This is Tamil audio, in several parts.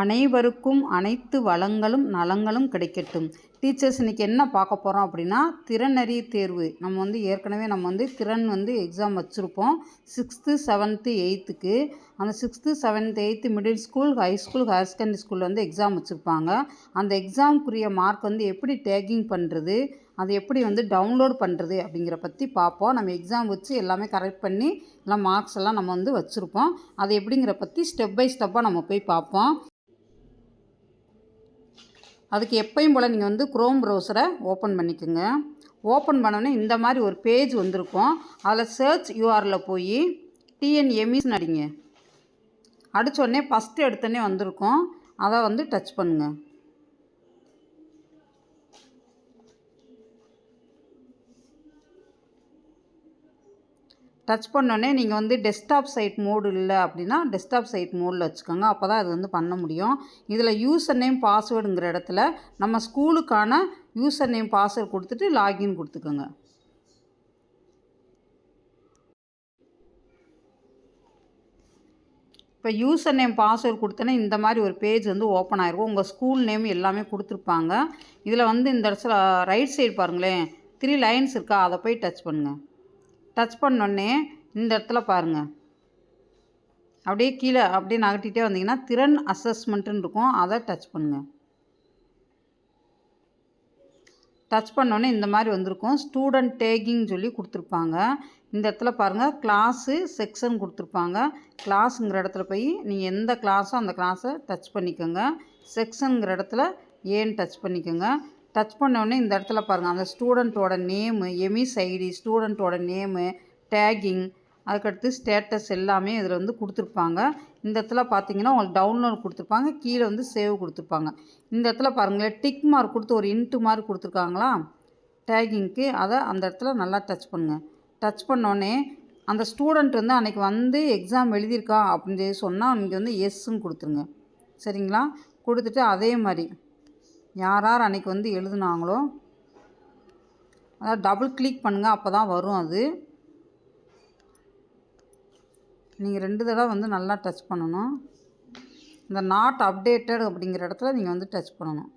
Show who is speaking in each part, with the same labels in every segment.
Speaker 1: அனைவருக்கும் அனைத்து வளங்களும் நலங்களும் கிடைக்கட்டும். டீச்சர்ஸ் இன்றைக்கி என்ன பார்க்க போகிறோம் அப்படின்னா திறனறி தேர்வு. நம்ம வந்து ஏற்கனவே நம்ம வந்து திறன் வந்து எக்ஸாம் வச்சுருப்போம். சிக்ஸ்த்து செவன்த்து எயித்துக்கு அந்த sixth seventh eighth middle school high school higher secondary ஸ்கூலில் வந்து எக்ஸாம் வச்சுருப்பாங்க. அந்த எக்ஸாமுக்குரிய மார்க் வந்து எப்படி டேக்கிங் பண்ணுறது அது எப்படி வந்து டவுன்லோட் பண்ணுறது அப்படிங்கிற பற்றி பார்ப்போம். நம்ம எக்ஸாம் வச்சு எல்லாமே கரெக்ட் பண்ணி எல்லாம் மார்க்ஸ் எல்லாம் நம்ம வந்து வச்சுருப்போம். அது எப்படிங்கிற பற்றி ஸ்டெப் பை ஸ்டெப்பாக நம்ம போய் பார்ப்போம். அதுக்கு எப்பயும் போல் நீங்கள் வந்து க்ரோம் ப்ரௌசரை ஓப்பன் பண்ணிக்கோங்க. ஓப்பன் பண்ணோன்னே இந்த மாதிரி ஒரு பேஜ் வந்திருக்கும். அதில் சர்ச் யூஆரில் போய் டிஎன்எம்இஸ்னு அடிங்க. அடித்தோடனே ஃபஸ்ட்டு எடுத்தோடனே வந்திருக்கும். அதை வந்து டச் பண்ணுங்கள் டச் பண்ணோடனே நீங்கள் வந்து டெஸ்க்டாப் சைட் மோடு இல்லை அப்படின்னா டெஸ்க்டாப் சைட் மோடில் வச்சுக்கோங்க. அப்போ தான் அது வந்து பண்ண முடியும். இதில் யூசர் நேம் பாஸ்வேர்டுங்கிற இடத்துல நம்ம ஸ்கூலுக்கான யூசர் நேம் பாஸ்வேர்டு கொடுத்துட்டு லாகின் கொடுத்துக்கோங்க. இப்போ யூசர் நேம் பாஸ்வேர்டு கொடுத்தோன்னே இந்த மாதிரி ஒரு பேஜ் வந்து ஓப்பன் ஆகிருக்கும் உங்கள் ஸ்கூல் நேம் எல்லாமே கொடுத்துருப்பாங்க. இதில் வந்து இந்த இடத்துல ரைட் சைடு பாருங்களேன். த்ரீ லைன்ஸ் இருக்கா? அதை போய் டச் பண்ணுங்கள் டச் பண்ணோடனே இந்த இடத்துல பாருங்கள் அப்படியே கீழே அப்படியே நகட்டிகிட்டே வந்தீங்கன்னா திறன் அசஸ்மெண்ட்டுன்னு இருக்கும். அதை டச் பண்ணுங்கள் டச் பண்ணோன்னே இந்த மாதிரி வந்திருக்கும். ஸ்டூடெண்ட் டேக்கிங் சொல்லி கொடுத்துருப்பாங்க. இந்த இடத்துல பாருங்கள் கிளாஸு செக்ஷன் கொடுத்துருப்பாங்க. கிளாஸுங்கிற இடத்துல போய் நீங்கள் எந்த கிளாஸோ அந்த கிளாஸை டச் பண்ணிக்கோங்க. செக்ஷனுங்கிற இடத்துல ஏன்னு டச் பண்ணிக்கோங்க. டச் பண்ணோடனே இந்த இடத்துல பாருங்கள் அந்த ஸ்டூடெண்ட்டோட நேமு எமிஸ் ஐடி ஸ்டூடெண்ட்டோட நேமு டேகிங் அதுக்கடுத்து ஸ்டேட்டஸ் எல்லாமே இதில் வந்து கொடுத்துருப்பாங்க. இந்த இடத்துல பார்த்தீங்கன்னா உங்களுக்கு டவுன்லோட் கொடுத்துருப்பாங்க கீழே வந்து சேவ் கொடுத்துருப்பாங்க. இந்த இடத்துல பாருங்களேன் டிக் மார்க் கொடுத்து ஒரு இன்ட்டு மார்க் கொடுத்துருக்காங்களா? டேகிங்க்கு அதை அந்த இடத்துல நல்லா டச் பண்ணுங்கள் டச் பண்ணோடனே அந்த ஸ்டூடெண்ட் வந்து அன்றைக்கி வந்து எக்ஸாம் எழுதியிருக்கா அப்படின்னு சொல்லி சொன்னால் அன்றைக்கி வந்து எஸ்ஸும் கொடுத்துருங்க. சரிங்களா? கொடுத்துட்டு அதே மாதிரி யார் யார் அன்றைக்கி வந்து எழுதுனாங்களோ அதாவது டபுள் கிளிக் பண்ணுங்கள் அப்போ தான் வரும் அது. நீங்கள் ரெண்டு தடவை வந்து நல்லா டச் பண்ணணும். இந்த நாட் அப்டேட்டட் அப்படிங்கிற இடத்துல நீங்கள் வந்து டச் பண்ணணும்.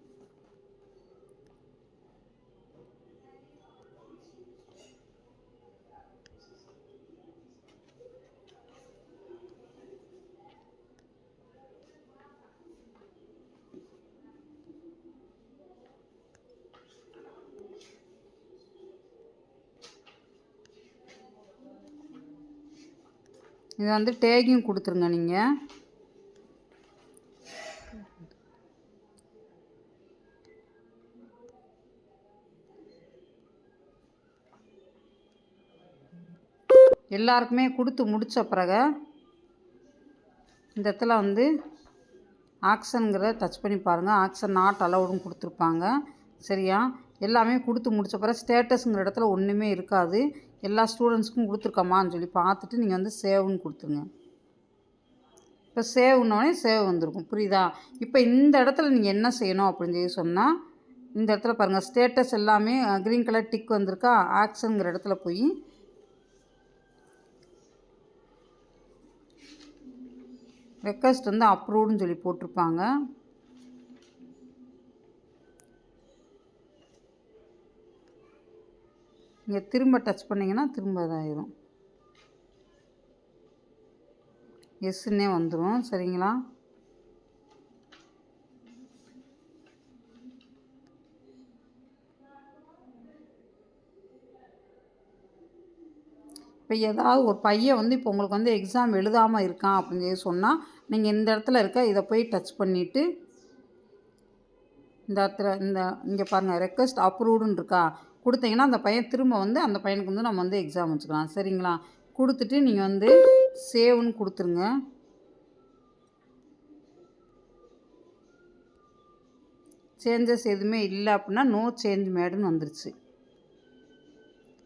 Speaker 1: இது வந்து டேகிங் கொடுத்துருங்க நீங்கள் எல்லாருக்குமே கொடுத்து முடித்த பிறகு இந்த இடத்துல வந்து ஆக்ஷனுங்கிற டச் பண்ணி பாருங்கள் ஆக்ஷன் நாட் அலவுடுன்னு கொடுத்துருப்பாங்க. சரியா? எல்லாமே கொடுத்து முடித்த பிறகு ஸ்டேட்டஸுங்கிற இடத்துல ஒன்றுமே இருக்காது. எல்லா ஸ்டூடெண்ட்ஸ்க்கும் கொடுத்துருக்கோமான்னு சொல்லி பார்த்துட்டு நீங்கள் வந்து சேவ்னு கொடுத்துருங்க. இப்போ சேவ்னோடனே சேவ் வந்திருக்கும். புரியுதா? இப்போ இந்த இடத்துல நீங்கள் என்ன செய்யணும் அப்படின்னு சொல்லி சொன்னால் இந்த இடத்துல பாருங்கள் ஸ்டேட்டஸ் எல்லாமே க்ரீன் கலர் டிக் வந்திருக்கா? ஆக்ஷனுங்கிற இடத்துல போய் ரெக்வஸ்ட் வந்து அப்ரூவ்டுன்னு சொல்லி போட்டிருப்பாங்க. நீங்கள் திரும்ப டச் பண்ணிங்கன்னா திரும்ப இதாகிடும் எஸ்ன்னே வந்துடும் சரிங்களா? இப்போ ஏதாவது ஒரு பையன் வந்து இப்போ உங்களுக்கு வந்து எக்ஸாம் எழுதாமல் இருக்கான் அப்படின்னு சொல்லி சொன்னால் நீங்கள் இந்த இடத்துல இருக்க இதை போய் டச் பண்ணிவிட்டு இந்த இடத்துல இந்த இங்கே பாருங்கள் ரெக்வஸ்ட் அப்ரூவ்டுன்னு இருக்கா? கொடுத்தீங்கன்னா அந்த பையன் திரும்ப வந்து அந்த பையனுக்கு வந்து நம்ம வந்து எக்ஸாம் வச்சுக்கலாம். சரிங்களா? கொடுத்துட்டு நீங்கள் வந்து சேவ்னு கொடுத்துருங்க. சேஞ்சஸ் எதுவுமே இல்லை அப்படின்னா நோ சேஞ்ச் மேடுன்னு வந்துருச்சு.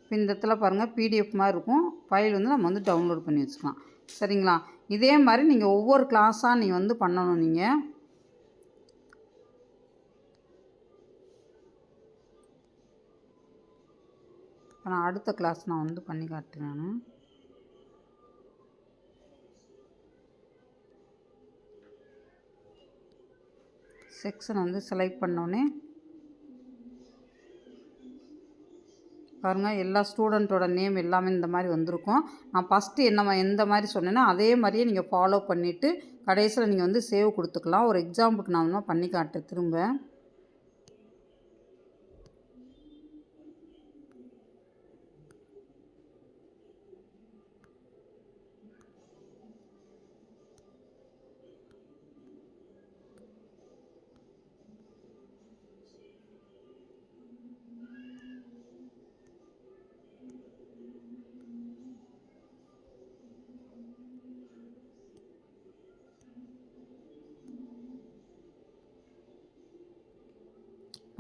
Speaker 1: இப்போ இந்த இடத்துல பாருங்கள் பிடிஎஃப் மாதிரி இருக்கும். ஃபைல் வந்து நம்ம வந்து டவுன்லோட் பண்ணி வச்சுக்கலாம். சரிங்களா? இதே மாதிரி நீங்கள் ஒவ்வொரு கிளாஸாக நீங்கள் வந்து பண்ணணும் நீங்கள் இப்போ நான் அடுத்த கிளாஸ் நான் வந்து பண்ணி காட்டுறேன் நான். செக்ஷன் வந்து செலக்ட் பண்ணோன்னே பாருங்கள் எல்லா ஸ்டூடெண்ட்டோட நேம் எல்லாமே இந்த மாதிரி வந்திருக்கும். நான் ஃபஸ்ட்டு என்ன எந்த மாதிரி சொன்னேன்னா அதே மாதிரியே நீங்கள் ஃபாலோ பண்ணிவிட்டு கடைசியில் நீங்கள் வந்து சேவ் கொடுத்துக்கலாம். ஒரு எக்ஸாம்பிளுக்கு நான் பண்ணி காட்டுறேன் திரும்ப.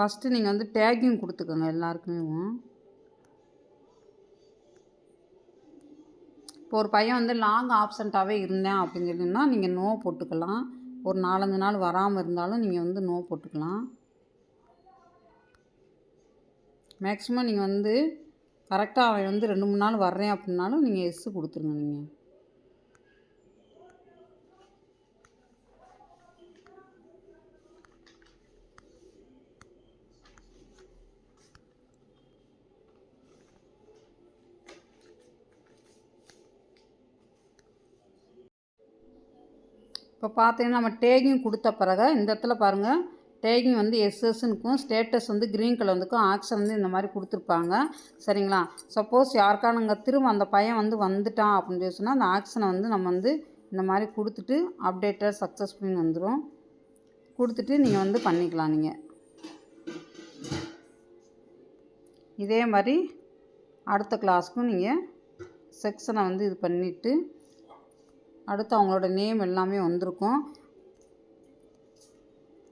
Speaker 1: ஃபஸ்ட்டு நீங்கள் வந்து டேக்கிங் கொடுத்துக்கோங்க எல்லாருக்குமே. இப்போ ஒரு பையன் வந்து லாங் ஆப்சண்ட்டாகவே இருந்தேன் அப்படின்னு சொல்லினா நீங்கள் நோ போட்டுக்கலாம். ஒரு நாலஞ்சு நாள் வராமல் இருந்தாலும் நீங்கள் வந்து நோ போட்டுக்கலாம். மேக்ஸிமம் நீங்கள் வந்து கரெக்டாக அவன் வந்து ரெண்டு மூணு நாள் வர்றேன் அப்படின்னாலும் நீங்கள் எஸ்ஸு கொடுத்துருங்க நீங்கள் இப்போ பார்த்தீங்கன்னா நம்ம டேகிங் கொடுத்த பிறகு இந்த இடத்துல பாருங்கள் டேகிங் வந்து எஸ்எஸ்னுக்கும் ஸ்டேட்டஸ் வந்து க்ரீன் கலர் வந்துக்கும் ஆக்ஷன் வந்து இந்த மாதிரி கொடுத்துருப்பாங்க. சரிங்களா? சப்போஸ் யாருக்கானுங்க திரும்ப அந்த பையன் வந்து வந்துட்டான் அப்படின்னு சொல்லி சொன்னால் அந்த ஆக்ஷனை வந்து நம்ம வந்து இந்த மாதிரி கொடுத்துட்டு அப்டேட்டட் சக்ஸஸ்ஃபுல்னு வந்துடும் கொடுத்துட்டு நீங்கள் வந்து பண்ணிக்கலாம் நீங்கள் இதே மாதிரி அடுத்த கிளாஸ்க்கும் நீங்கள் செக்ஷனை வந்து இது பண்ணிவிட்டு அடுத்து அவங்களோட நேம் எல்லாமே வந்திருக்கும்.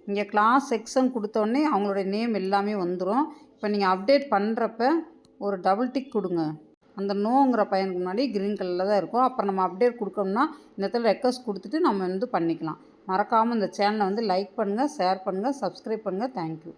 Speaker 1: இங்கே கிளாஸ் செக்ஷன் கொடுத்தோடனே அவங்களோட நேம் எல்லாமே வந்துடும் இப்போ நீங்கள் அப்டேட் பண்ணுறப்ப ஒரு டபுள் டிக் கொடுங்க. அந்த நோங்கிற பையனுக்கு முன்னாடி க்ரீன் கலரில் தான் இருக்கும். அப்புறம் நம்ம அப்டேட் கொடுக்கணும்னா இந்த இடத்துல ரெக்வஸ்ட் கொடுத்துட்டு நம்ம வந்து பண்ணிக்கலாம். மறக்காமல் இந்த சேனலை வந்து லைக் பண்ணுங்கள் ஷேர் பண்ணுங்கள் சப்ஸ்கிரைப் பண்ணுங்கள் தேங்க்யூ